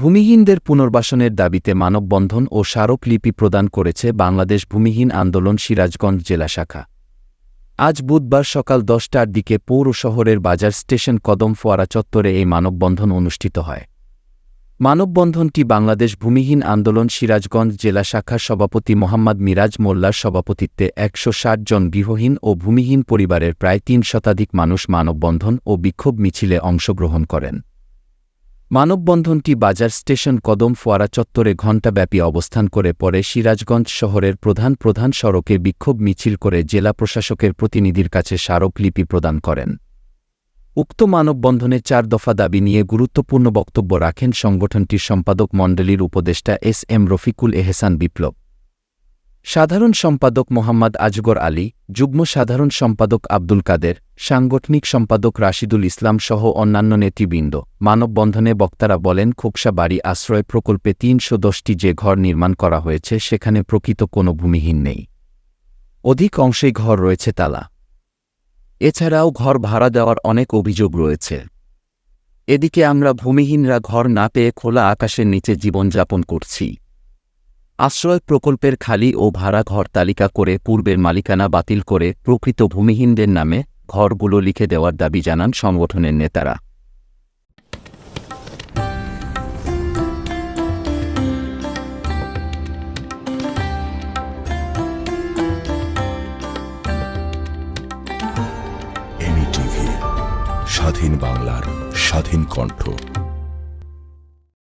ভূমিহীনদের পুনর্বাসনের দাবিতে মানববন্ধন ও স্মারকলিপি প্রদান করেছে বাংলাদেশ ভূমিহীন আন্দোলন সিরাজগঞ্জ জেলা শাখা। আজ বুধবার সকাল দশটার দিকে পৌর শহরের বাজার স্টেশন কদম ফোয়ারা চত্বরে এই মানববন্ধন অনুষ্ঠিত হয়। মানববন্ধনটি বাংলাদেশ ভূমিহীন আন্দোলন সিরাজগঞ্জ জেলা শাখার সভাপতি মোহাম্মদ মিরাজ মোল্লার সভাপতিত্বে একশো ষাট জন গৃহহীন ও ভূমিহীন পরিবারের প্রায় তিন শতাধিক মানুষ মানববন্ধন ও বিক্ষোভ মিছিলে অংশগ্রহণ করেন। মানববন্ধনটি বাজার স্টেশন কদম ফোয়ারা চত্বরে ঘণ্টাব্যাপী অবস্থান করে পরে সিরাজগঞ্জ শহরের প্রধান প্রধান সড়কে বিক্ষোভ মিছিল করে জেলা প্রশাসকের প্রতিনিধির কাছে স্মারকলিপি প্রদান করেন। উক্ত মানববন্ধনে চার দফা দাবি নিয়ে গুরুত্বপূর্ণ বক্তব্য রাখেন সংগঠনটির সম্পাদক মণ্ডলীর উপদেষ্টা এস এম রফিকুল এহসান বিপ্লব। সাধারণ সম্পাদক মোহাম্মদ আজগর আলী, যুগ্ম সাধারণ সম্পাদক আব্দুল কাদের, সাংগঠনিক সম্পাদক রাশিদুল ইসলাম সহ অন্যান্য নেতৃবৃন্দ, মানববন্ধনে বক্তারা বলেন, খোকসা বাড়ি আশ্রয় প্রকল্পে তিনশো দশটি যে ঘর নির্মাণ করা হয়েছে, সেখানে প্রকৃত কোনো ভূমিহীন নেই। অধিক অংশেই ঘর রয়েছে তালা। এছাড়াও ঘর ভাড়া দেওয়ার অনেক অভিযোগ রয়েছে। এদিকে আমরা ভূমিহীনরা ঘর না পেয়ে খোলা আকাশের নিচে জীবনযাপন করছি। আশ্রয় প্রকল্পের খালি ও ভাড়া ঘর তালিকা করে পূর্বের মালিকানা বাতিল করে প্রকৃত ভূমিহীনদের নামে ঘরগুলো লিখে দেওয়ার দাবি জানান সংগঠনের নেতারা। স্বাধীন বাংলার স্বাধীন কণ্ঠ।